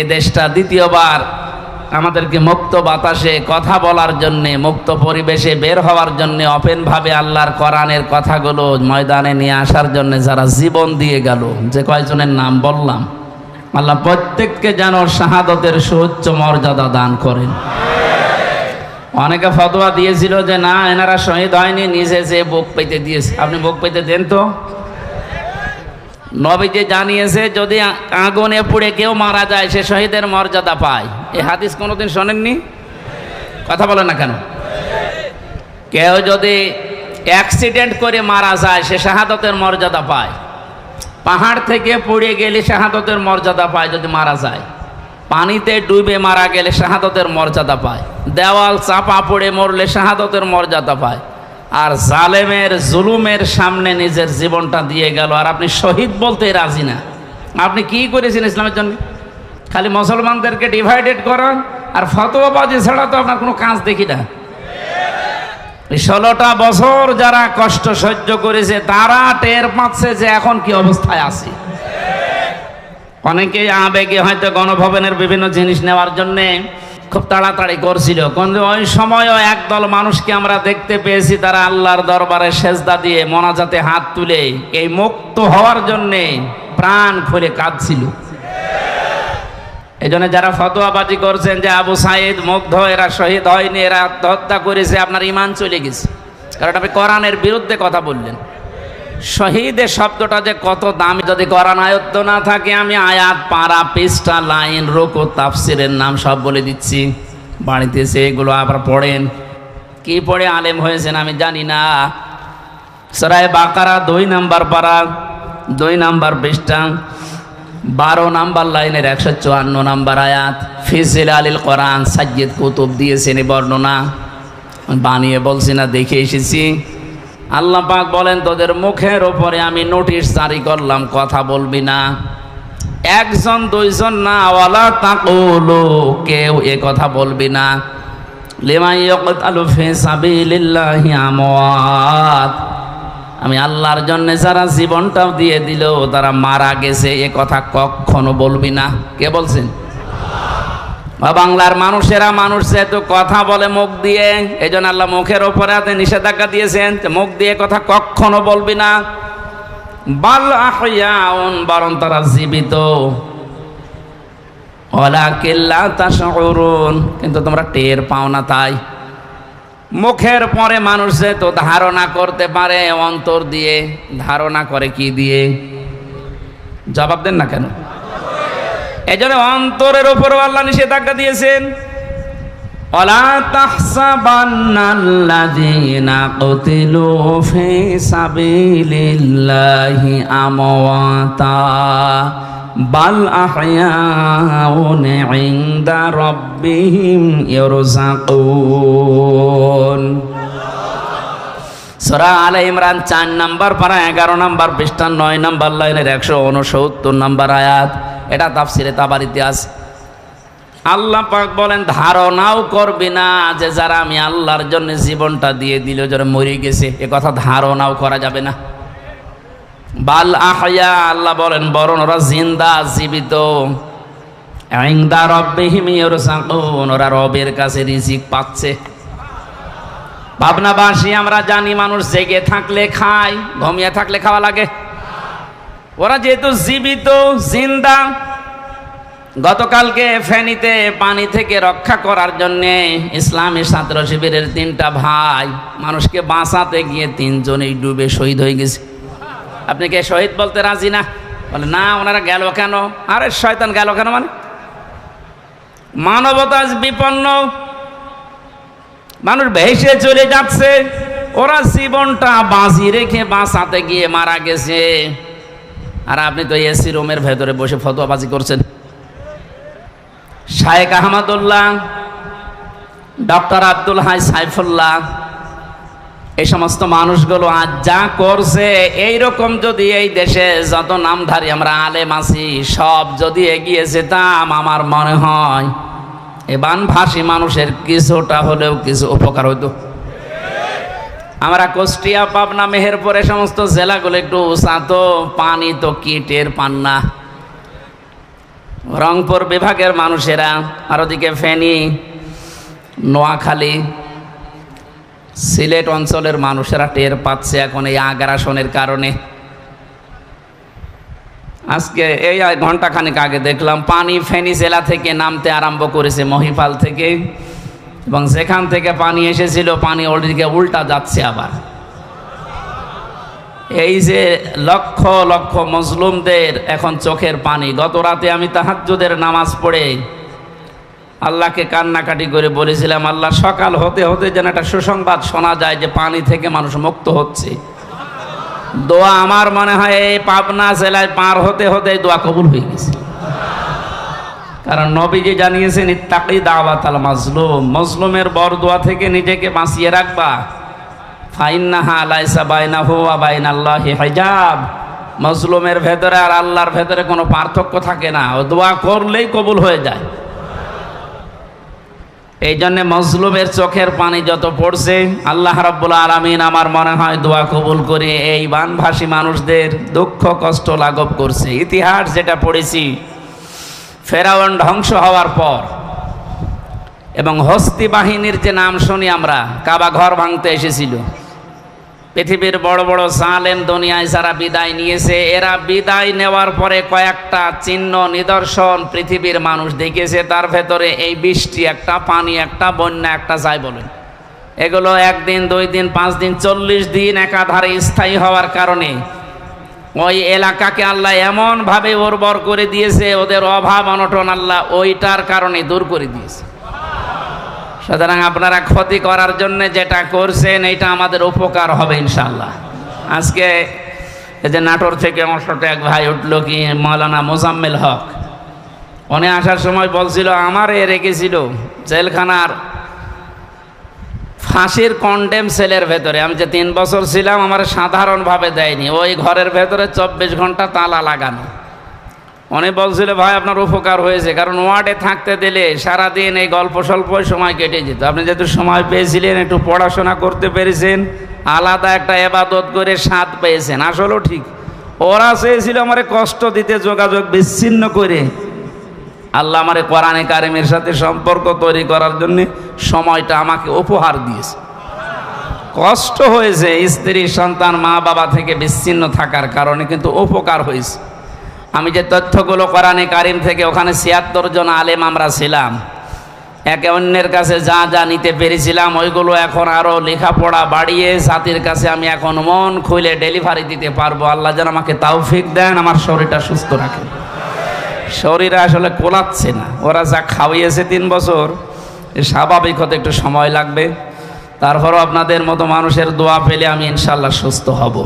এ দেশটা দ্বিতীয়বার আমাদেরকে মুক্ত বাতাসে কথা বলার জন্যে, মুক্ত পরিবেশে বের হওয়ার জন্যে, অপেনভাবে আল্লাহর কোরআনের কথাগুলো ময়দানে নিয়ে আসার জন্য যারা জীবন দিয়ে গেল, যে কয়জনের নাম বললাম, আল্লাহ প্রত্যেককে যেন শাহাদতের সুউচ্চ মর্যাদা দান করেন। অনেকে ফতোয়া দিয়েছিল যে, না, এনারা শহীদ হয়নি, নিজে যে বুক পেতে দিয়েছে। আপনি বুক পেতে দেন তো? নবীজি জানিয়েছে, যদি আগুনে পুড়ে কেউ মারা যায়, সে শহীদের মর্যাদা পায়। এই হাদিস কোনোদিন শোনেননি? কথা বলেন না কেন? কেউ যদি অ্যাক্সিডেন্ট করে মারা যায়, সে শাহাদতের মর্যাদা পায়। পাহাড় থেকে পড়ে গেলে শাহাদতের মর্যাদা পায় যদি মারা যায়। পানিতে ডুবে মারা গেলে শাহাদতের মর্যাদা পায়। দেওয়াল চাপা পড়ে মরলে শাহাদতের মর্যাদা পায়। আর জালেমের জুলুমের সামনে নিজের জীবনটা দিয়ে গেল। আর আপনি শহীদ বলতে রাজি না। আপনি কি করেছেন ইসলামের জন্য? খালি মুসলমানদেরকে ডিভাইডেড করান আর ফতোয়াবাজি ছাড়া তো আপনার কোনো কাজ দেখি না। ষোলোটা বছর যারা কষ্ট সহ্য করেছে, তারা টের পাচ্ছে যে এখন কি অবস্থায় আছে। অনেকে আবেগে হয়তো গণভবনের বিভিন্ন জিনিস নেওয়ার জন্য খুব তাড়াতাড়ি করছিল। কিন্তু ওই সময়ও একদল মানুষকে আমরা দেখতে পেয়েছি, তারা আল্লাহর দরবারে সেজদা দিয়ে মনাজাতে হাত তুলে এই মুক্ত হওয়ার জন্যে প্রাণ খুলে কাঁদছিল। এই জন্য যারা ফতোয়াবাজি করছেন যে আবু সাইদ মুগ্ধ, এরা শহীদ হয়নি, এরা আত্মহত্যা করেছে, আপনার ইমান চলে গেছে। কারণ আপনি কোরআনের বিরুদ্ধে কথা বললেন। শহীদের শব্দটা যে কত দামি, যদি করান আয়ত্ত না থাকে, আমি আয়াত পাড়া পৃষ্ঠা, লাইন, রোকো, তাফসিরের নাম সব বলে দিচ্ছি। বাড়িতে এসে এগুলো আবার পড়েন। কি পড়ে আলেম হয়েছেন আমি জানি না। সরাই বাকারা দুই নাম্বার পাড়া দুই নাম্বার পৃষ্ঠা, বারো নাম্বার লাইনের একশো চুয়ান্ন নাম্বার আয়াত। ফিজিল আলিল কোরআন, সাজ্জিদ কুতুব দিয়েছেন বর্ণনা। বানিয়ে বলছি না, দেখে এসেছি। আল্লাহ পাক বলেন, তোদের মুখের ওপরে আমি নোটিশ জারি করলাম, কথা বলবি না। একজন, দুইজন না, ওয়ালা তাকুলু, কেউ এ কথা বলবি না। লিমাই ইয়াকতালু ফি সাবিলিল্লাহি আমওয়াত। আমি আল্লাহর জন্য যারা জীবনটাও দিয়ে দিল তারা মারা গেছে, এ কথা কখনো বলবি না। কে বলছেন? বাংলার মানুষেরা মানুষ যেহেতু কথা বলে মুখ দিয়ে এই জন্য আল্লাহ মুখের ওপরে নিষেধাজ্ঞা দিয়েছেন মুখ দিয়ে কথা কখনো বলবি না। বাল আহিয়াউন বরং তারা জীবিত। ওলা কিল্লা তাশউরুন, কিন্তু তোমরা টের পাও না তাই। মুখের পরে মানুষ তো ধারণা করতে পারে অন্তর দিয়ে, ধারণা করে কি দিয়ে? জবাব দেন না কেন? এই জন্য অন্তরের উপরও আল্লাহ নিষেধাজ্ঞা দিয়েছেন। সরা আলে ইমরান চার নাম্বার পারা এগারো নাম্বার পৃষ্ঠা নয় নাম্বার লাইনের একশো উনসত্তর নাম্বার আয়াত। এটা তাফসিরে তাবারিতে আছে। আল্লাহ পাক বলেন, ধারণাও করবি না যে যারা আমি আল্লাহর জন্য জীবনটা দিয়ে দিল, যারা মরে গেছে, এ কথা ধারণাও করা যাবে না। বাল আহয়া, আল্লাহ বলেন, বরং ওরা জিন্দা, জীবিত। ওরা রবের কাছে রিজিক পাচ্ছে। ভাবনাবাসী আমরা জানি মানুষ জেগে থাকলে খায়, ঘুমিয়ে থাকলে খাওয়া লাগে। ওরা যেহেতু জীবিত, জিন্দা, গতকালকে ফেনীতে পানি থেকে রক্ষা করার জন্যে ইসলামী ছাত্র শিবিরের তিনটা ভাই মানুষকে বাঁচাতে গিয়ে তিনজনেই ডুবে শহীদ হয়ে গেছে। আপনি কে শহীদ বলতে রাজি না? বলে, না, ওনারা গেল কেন? আরে, শয়তান গেল কেন মানে? মানবতা বিপন্ন। মানুষ ভেসে চলে যাচ্ছে। ওরা জীবনটা বাঁচি রেখে বাঁচাতে গিয়ে মারা গেছে। আর আপনি তো এসি রুমের ভেতরে বসে ফতোয়াবাজি করছেন। শায়েক আহমদুল্লাহ ডক্টর আব্দুল হাই সাইফুল্লাহ এই সমস্ত মানুষগুলো আজ যা করছে এই রকম যদি এই দেশে যত নামধারী আমরা আলেম আছি, সব যদি এগিয়ে যেতাম, আমার মনে হয় এ বানভাসী মানুষের কিছুটা হলেও কিছু উপকার হতো আমরা কুষ্টিয়া, পাবনা, মেহেরপুরে সমস্ত জেলাগুলো একটু উঁচা তো পানি তো কিটের পান না রংপুর বিভাগের মানুষেরা, আর ওদিকে ফেনী, নোয়াখালী, সিলেট অঞ্চলের মানুষেরা টের পাচ্ছে এখন এই আগ্রাসনের কারণে। আজকে এই ঘণ্টা খানিক আগে দেখলাম, পানি ফেনী জেলা থেকে নামতে আরম্ভ করেছে মহিপাল থেকে। এবং সেখান থেকে পানি এসেছিল, পানি ওদিকে উল্টা যাচ্ছে আবার। এই যে লক্ষ লক্ষ মজলুমদের এখন চোখের পানি, গত রাতে আমি তাহাজ্জুদের নামাজ পড়ে আল্লাহকে কান্নাকাটি করে বলেছিলাম, আল্লাহ, সকাল হতে হতে যেন একটা সুসংবাদ শোনা যায় যে পানি থেকে মানুষ মুক্ত হচ্ছে। দোয়া আমার মনে হয় এই পাবনা জেলায় পার হতে হতে দোয়া কবুল হয়ে গেছে। কারণ নবীজি জানিয়েছেন, ইত্তাকি দাওয়াত আল মাজলুম। মজলুমের বর দোয়া থেকে নিজেকে বাঁচিয়ে রাখবা। ফাইন্নাহা লাইসা বাইনাহু ওয়া বাইনাল্লাহি হিজাব। মজলুমের ভেতরে আর আল্লাহর ভেতরে কোনো পার্থক্য থাকে না। ও দোয়া করলেই কবুল হয়ে যায়। এই জন্যে মজলুমের চোখের পানি যত পড়ছে, আল্লাহ রাব্বুল আলামিন আমার মনে হয় দোয়া কবুল করে এই বানভাসী মানুষদের দুঃখ, কষ্ট লাঘব করছে। ইতিহাস যেটা পড়েছি ফেরাউন ধ্বংস হওয়ার পর, এবং হস্তি বাহিনীর যে নাম শুনি আমরা, কাবা ঘর ভাঙতে এসেছিল। পৃথিবীর বড় বড় সালেম দুনিয়ায় যারা বিদায় নিয়েছে, এরা বিদায় নেওয়ার পরে কয়েকটা চিহ্ন নিদর্শন পৃথিবীর মানুষ দেখেছে। তার ভেতরে এই বৃষ্টি একটা, পানি একটা, বন্যা একটা, যাই বলেন। এগুলো একদিন, দুই দিন, পাঁচ দিন, চল্লিশ দিন একাধারে স্থায়ী হওয়ার কারণে ওই এলাকাকে আল্লাহ এমনভাবে উর্বর করে দিয়েছে, ওদের অভাব অনটন আল্লাহ ওইটার কারণে দূর করে দিয়েছে। সুতরাং আপনারা ক্ষতি করার জন্য যেটা করছেন এটা আমাদের উপকার হবে ইনশাল্লাহ আজকে এই যে নাটোর থেকে সাথে এক ভাই উঠল কি মৌলানা মোজাম্মেল হক। উনি আসার সময় বলছিল, আমার রেখেছিল জেলখানার ফাঁসির কন্ডেম সেলের ভেতরে। আমি যে তিন বছর ছিলাম, আমার সাধারণভাবে দেয়নি। ওই ঘরের ভেতরে চব্বিশ ঘণ্টা তালা লাগানো। উনি বলছিল, ভাই, আপনার উপকার হয়েছে। কারণ ওয়ার্ডে থাকতে দিলে সারাদিন এই গল্প স্বল্প সময় কেটে যেত। আপনি যেহেতু সময় পেয়েছিলেন, একটু পড়াশোনা করতে পেরেছেন, আলাদা একটা এবাদত করে স্বাদ পেয়েছেন। আসলেও ঠিক। ওরা চেয়েছিল আমার কষ্ট দিতে, যোগাযোগ বিচ্ছিন্ন করে। আল্লাহ আমারে কোরআনে কারিমের সাথে সম্পর্ক তৈরি করার জন্য সময়টা আমাকে উপহার দিয়েছে। কষ্ট হয়েছে স্ত্রী, সন্তান, মা, বাবা থেকে বিচ্ছিন্ন থাকার কারণে কিন্তু উপকার হয়েছে। আমি যে তথ্যগুলো কোরআনে কারিম থেকে ওখানে ছিয়াত্তর জন আলেম আমরা ছিলাম, একে অন্যের কাছে যা যা নিতে পেরেছিলাম, ওইগুলো এখন আরও লেখাপড়া বাড়িয়ে জাতির কাছে আমি এখন মন খুলে ডেলিভারি দিতে পারব। আল্লাহ যেন আমাকে তাওফিক দেন, আমার শরীরটা সুস্থ রাখেন। শরীর আসলে কোলাচ্ছে না। ওরা যা খাওয়িয়েছে তিন বছর স্বাভাবিক হতে একটু সময় লাগবে। তারপরও আপনাদের মতো মানুষের দোয়া পেলে আমি ইনশাল্লাহ সুস্থ হব।